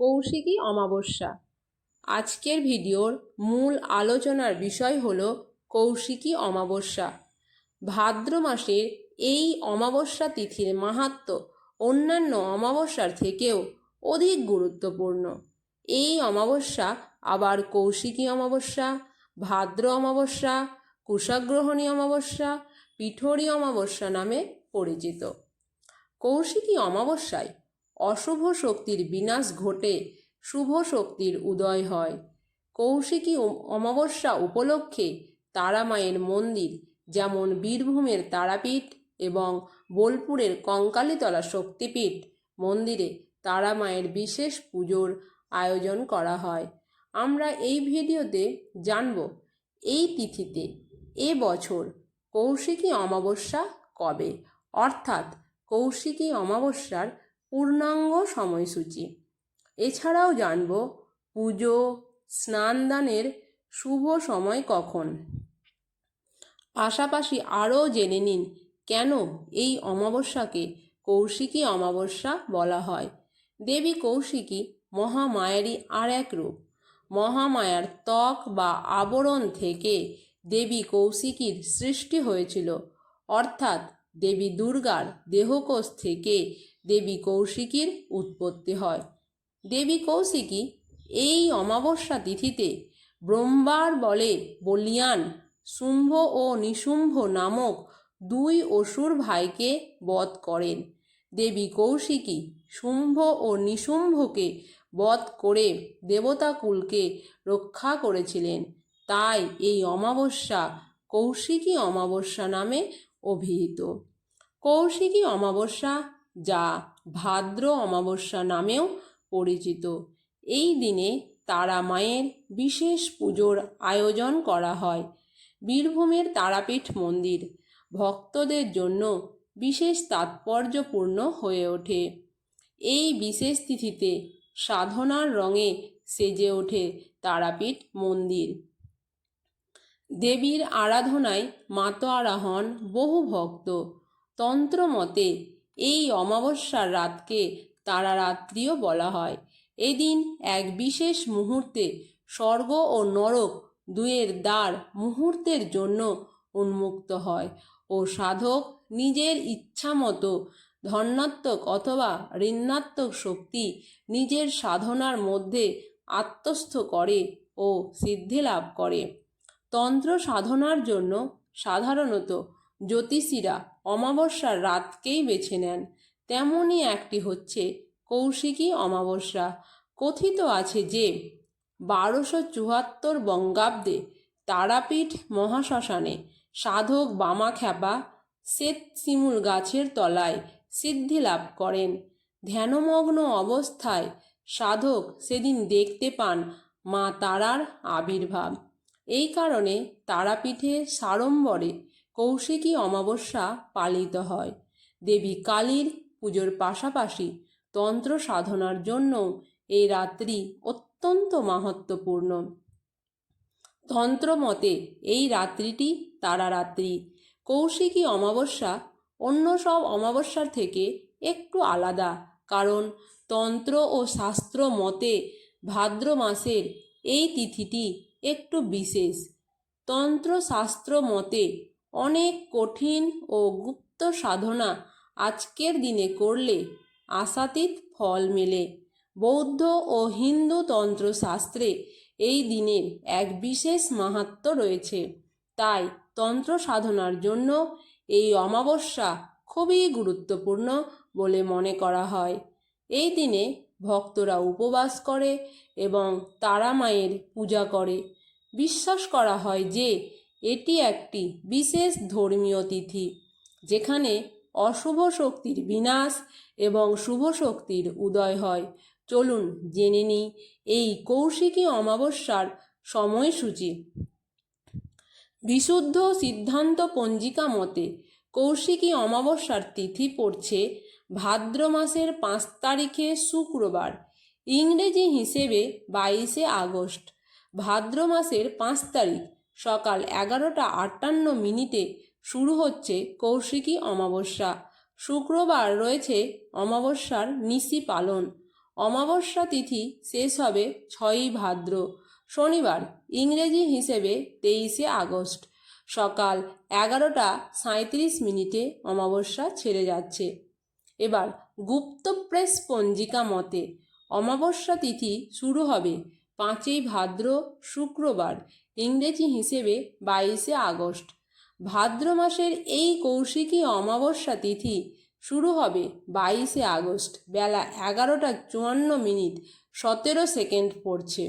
কৌশিকী অমাবস্যা। আজকের ভিডিওর মূল আলোচনার বিষয় হল কৌশিকী অমাবস্যা। ভাদ্র মাসের এই অমাবস্যা তিথির মাহাত্ম্য অন্যান্য অমাবস্যার থেকেও অধিক গুরুত্বপূর্ণ। এই অমাবস্যা আবার কৌশিকী অমাবস্যা, ভাদ্র অমাবস্যা, কুশগ্রহণী অমাবস্যা, পিঠোরী অমাবস্যা নামে পরিচিত। কৌশিকী অমাবস্যায় অশুভ শক্তির বিনাশ ঘটে, শুভ শক্তির উদয় হয়। কৌশিকী অমাবস্যা উপলক্ষে তারামায়ের মন্দির, যেমন বীরভূমের তারাপীঠ এবং বোলপুরের কঙ্কালীতলা শক্তিপীঠ, মন্দিরে তারামায়ের বিশেষ পুজোর আয়োজন করা হয়। আমরা এই ভিডিওতে জানব, এই তিথিতে এ বছর কৌশিকী অমাবস্যা কবে? অর্থাৎ কৌশিকী অমাবস্যার পূর্ণাঙ্গ সময়সূচি। এছাড়াও জানব পুজো, স্নানদানের শুভ সময় কখন। পাশাপাশি আরও জেনে নিন কেন এই অমাবস্যাকে কৌশিকী অমাবস্যা বলা হয়। দেবী কৌশিকী মহামায়ারই আর এক রূপ। মহামায়ার ত্বক বা আবরণ থেকে দেবী কৌশিকীর সৃষ্টি হয়েছিল। অর্থাৎ দেবী দুর্গার দেহকোষ থেকে দেবী কৌশিকীর উৎপত্তি হয়। দেবী কৌশিকী এই অমাবস্যা তিথিতে ব্রহ্মার বলে বলিয়ান শুম্ভ ও নিশুম্ভ নামক দুই অসুর ভাইকে বধ করেন। দেবী কৌশিকী শুম্ভ ও নিশুম্ভকে বধ করে দেবতাকুলকে রক্ষা করেছিলেন। তাই এই অমাবস্যা কৌশিকী অমাবস্যা নামে অভিহিত। কৌশিকী অমাবস্যা যা ভাদ্র অমাবস্যা নামেও পরিচিত। এই দিনে তারা মায়ের বিশেষ পুজোর আয়োজন করা হয়। বীরভূমের তারাপীঠ মন্দির ভক্তদের জন্য বিশেষ তাৎপর্যপূর্ণ হয়ে ওঠে। এই বিশেষ তিথিতে সাধনার রঙে সেজে ওঠে তারাপীঠ মন্দির। দেবীর আরাধনায় মাতোয়ারা হন বহু ভক্ত। তন্ত্রমতে এই অমাবস্যার রাতকে তারারাত্রিও বলা হয়। এদিন এক বিশেষ মুহূর্তে স্বর্গ ও নরক দুয়ের দ্বার মুহূর্তের জন্য উন্মুক্ত হয় ও সাধক নিজের ইচ্ছামতো ধনাত্মক অথবা ঋণাত্মক শক্তি নিজের সাধনার মধ্যে আত্মস্থ করে ও সিদ্ধি লাভ করে। তন্ত্র সাধনার জন্য সাধারণত জ্যোতিষীরা অমাবস্যার রাতকেই বেছে নেন। তেমনই একটি হচ্ছে কৌশিকী অমাবস্যা। কথিত আছে যে বারোশো চুয়াত্তর বঙ্গাব্দে তারাপীঠ মহাশ্মশানে সাধক বামাখ্যাপা শ্বেত শিমুল গাছের তলায় সিদ্ধি লাভ করেন। ধ্যানমগ্ন অবস্থায় সাধক সেদিন দেখতে পান মা তারার আবির্ভাব। এই কারণে তারাপীঠে সাড়ম্বরে কৌশিকী অমাবস্যা পালিত হয়। দেবী কালীর পুজোর পাশাপাশি তন্ত্র সাধনার জন্য এই রাত্রি অত্যন্ত মাহাত্ম্যপূর্ণ। তন্ত্র মতে এই রাত্রিটি তারা রাত্রি কৌশিকী অমাবস্যা অন্য সব অমাবস্যার থেকে একটু আলাদা, কারণ তন্ত্র ও শাস্ত্র মতে ভাদ্র মাসের এই তিথিটি একটু বিশেষ। তন্ত্রশাস্ত্র মতে অনেক কঠিন ও গুপ্ত সাধনা আজকের দিনে করলে আশাতীত ফল মেলে। বৌদ্ধ ও হিন্দু তন্ত্রশাস্ত্রে এই দিনের এক বিশেষ মাহাত্ম্য রয়েছে। তাই তন্ত্র সাধনার জন্য এই অমাবস্যা খুবই গুরুত্বপূর্ণ বলে মনে করা হয়। এই দিনে ভক্তরা উপবাস করে এবং তারা মায়ের পূজা করে। বিশ্বাস করা হয় যে, এটি একটি বিশেষ ধর্মীয় তিথি, যেখানে অশুভ শক্তির বিনাশ এবং শুভ শক্তির উদয় হয়। চলুন জেনে নিই এই কৌশিকী অমাবস্যার সময়সূচি। বিশুদ্ধ সিদ্ধান্ত পঞ্জিকা মতে কৌশিকী অমাবস্যার তিথি পড়ছে ভাদ্র মাসের পাঁচ তারিখে শুক্রবার, ইংরেজি হিসেবে বাইশে আগস্ট। ভাদ্র মাসের পাঁচ তারিখ, সকাল এগারোটা আটান্ন মিনিটে শুরু হচ্ছে কৌশিকী অমাবস্যা। শুক্রবার রয়েছে অমাবস্যার নিশি পালন। অমাবস্যা তিথি শেষ হবে ছয়ই ভাদ্র, শনিবার, ইংরেজি হিসেবে তেইশে আগস্ট। সকাল এগারোটা সাঁত্রিশ মিনিটে অমাবস্যা ছেড়ে যাচ্ছে। এবার গুপ্ত প্রেস পঞ্জিকা মতে অমাবস্যা তিথি শুরু হবে পাঁচই ভাদ্র শুক্রবার, ইংরেজি হিসেবে বাইশে আগস্ট। ভাদ্র মাসের এই কৌশিকী অমাবস্যা তিথি শুরু হবে বাইশে আগস্ট, বেলা এগারোটা চুয়ান্ন মিনিট, সতেরো সেকেন্ড পড়ছে।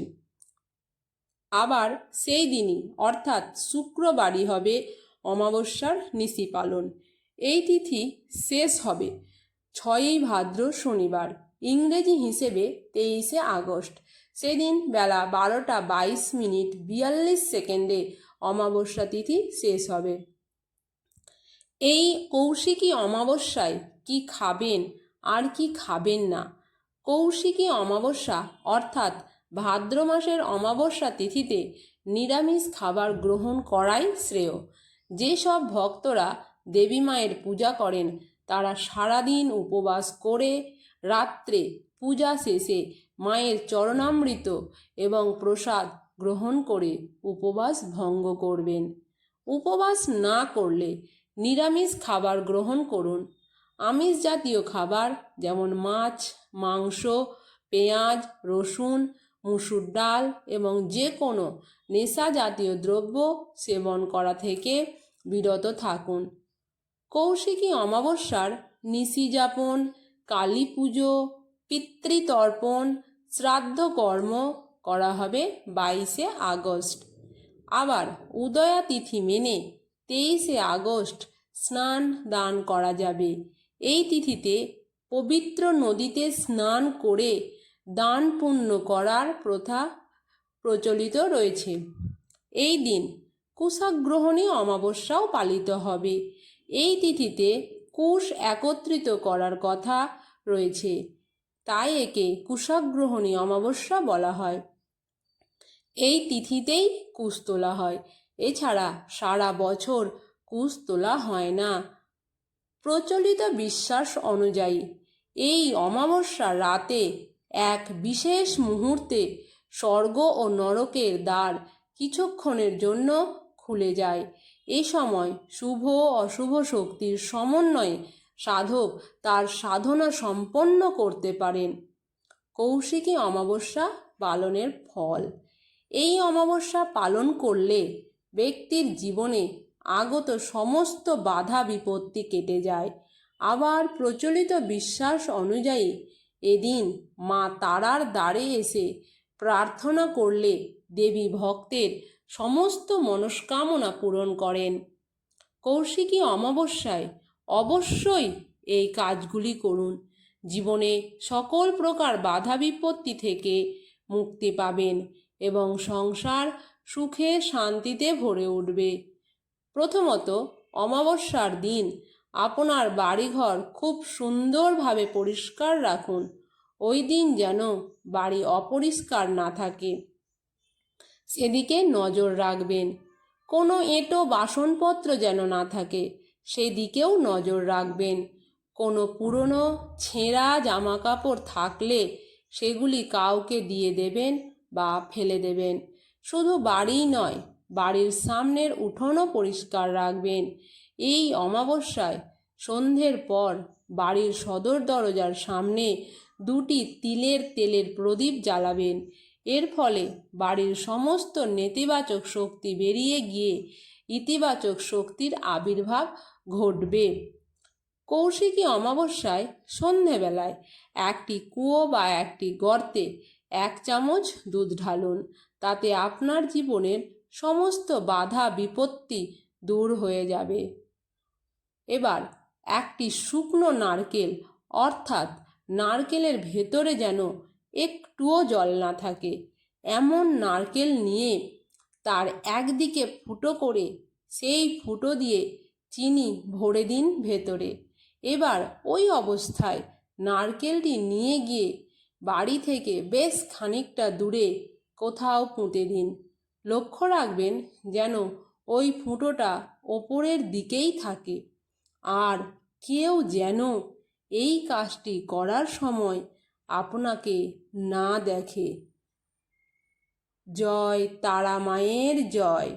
আবার সেই দিনই, অর্থাৎ শুক্রবারই হবে অমাবস্যার নিশি পালন। এই তিথি শেষ হবে ছয়ই ভাদ্র শনিবার, ইংরেজি হিসেবে তেইশে আগস্ট। সেদিন বেলা বারোটা বাইশ মিনিট বিয়াল্লিশ সেকেন্ডে অমাবস্যা তিথি শেষ হবে। এই কৌশিকী অমাবস্যায় কি খাবেন, আর কি খাবেন না? কৌশিকী অমাবস্যা অর্থাৎ ভাদ্র মাসের অমাবস্যা তিথিতে নিরামিষ খাবার গ্রহণ করাই শ্রেয়। যেসব ভক্তরা দেবী মায়ের পূজা করেন তারা সারাদিন উপবাস করে, রাত্রে পূজা শেষে মায়ের চরণামৃত এবং প্রসাদ গ্রহণ করে উপবাস ভঙ্গ করবেন। উপবাস না করলে নিরামিষ খাবার গ্রহণ করুন। আমিষ জাতীয় খাবার যেমন মাছ, মাংস, পেঁয়াজ, রসুন, মুসুর ডাল এবং যে কোনো নেশা জাতীয় দ্রব্য সেবন করা থেকে বিরত থাকুন। কৌশিকী অমাবস্যার নিশি যাপন কালী পুজো পিতৃতর্পণ শ্রাদ্ধ কর্ম করা হবে বাইশে আগস্ট। আবার উদয়া তিথি মেনে তেইশে আগস্ট স্নান দান করা যাবে। এই তিথিতে পবিত্র নদীতে স্নান করে দান পুণ্য করার প্রথা প্রচলিত রয়েছে। এই দিন কুশাগ্রহণী অমাবস্যাও পালিত হবে। এই তিথিতে কুশ একত্রিত করার কথা রয়েছে। তাই একে কুশাগ্রহণী অমাবস্যা বলা হয়। এই তিথিতেই কুশ তোলা হয়। এছাড়া সারা বছর কুশ তোলা হয় না। প্রচলিত বিশ্বাস অনুযায়ী এই অমাবস্যা রাতে এক বিশেষ মুহূর্তে স্বর্গ ও নরকের দ্বার কিছুক্ষণের জন্য খুলে যায়। এ সময় শুভ অশুভ শক্তির সমন্বয়ে সাধক তার সাধনা সম্পন্ন করতে পারেন। কৌশিকী অমাবস্যা পালনের ফল। এই অমাবস্যা পালন করলে ব্যক্তির জীবনে আগত সমস্ত বাধা বিপত্তি কেটে যায়। আবার প্রচলিত বিশ্বাস অনুযায়ী এদিন মা তারার দ্বারে এসে প্রার্থনা করলে দেবী ভক্তের সমস্ত মনস্কামনা পূরণ করেন। কৌশিকী অমাবস্যায় অবশ্যই এই কাজগুলি করুন। জীবনে সকল প্রকার বাধা বিপত্তি থেকে মুক্তি পাবেন এবং সংসার সুখে শান্তিতে ভরে উঠবে। প্রথমত, অমাবস্যার দিন আপনার বাড়িঘর খুব সুন্দরভাবে পরিষ্কার রাখুন। ওই দিন যেন বাড়ি অপরিষ্কার না থাকে। সেদিকে নজর রাখবেন। কোনো এঁটো বাসনপত্র যেন না থাকে, সেদিকেও নজর রাখবেন। কোনো পুরনো ছেঁড়া জামা কাপড় থাকলে সেগুলি কাউকে দিয়ে দেবেন বা ফেলে দেবেন। শুধু বাড়িই নয়, বাড়ির সামনের উঠোনও পরিষ্কার রাখবেন। এই অমাবস্যায় সন্ধ্যের পর বাড়ির সদর দরজার সামনে দুটি তিলের তেলের প্রদীপ জ্বালাবেন। এর ফলে বাড়ির সমস্ত নেতিবাচক শক্তি বেরিয়ে গিয়ে ইতিবাচক শক্তির আবির্ভাব ঘটবে। কৌশিকী অমাবস্যায় সন্ধেবেলায় একটি কুয়ো বা একটি গর্তে এক চামচ দুধ ঢালুন, তাতে আপনার জীবনের সমস্ত বাধা বিপত্তি দূর হয়ে যাবে। এবার একটি শুকনো নারকেল, অর্থাৎ নারকেলের ভেতরে যেন একটুও জল না থাকে। এমন নারকেল নিয়ে তার একদিকে ফুটো করে, সেই ফুটো দিয়ে চিনি ভরে দিন ভেতরে। এবার ওই অবস্থায় নারকেলটি নিয়ে গিয়ে বাড়ি থেকে বেশ খানিকটা দূরে কোথাও পুঁতে দিন। লক্ষ্য রাখবেন যেন ওই ফুটোটা ওপরের দিকেই থাকে। আর কেউ যেন এই কাজটি করার সময় আপনাকে না দেখে। জয় তারা মায়ের জয়।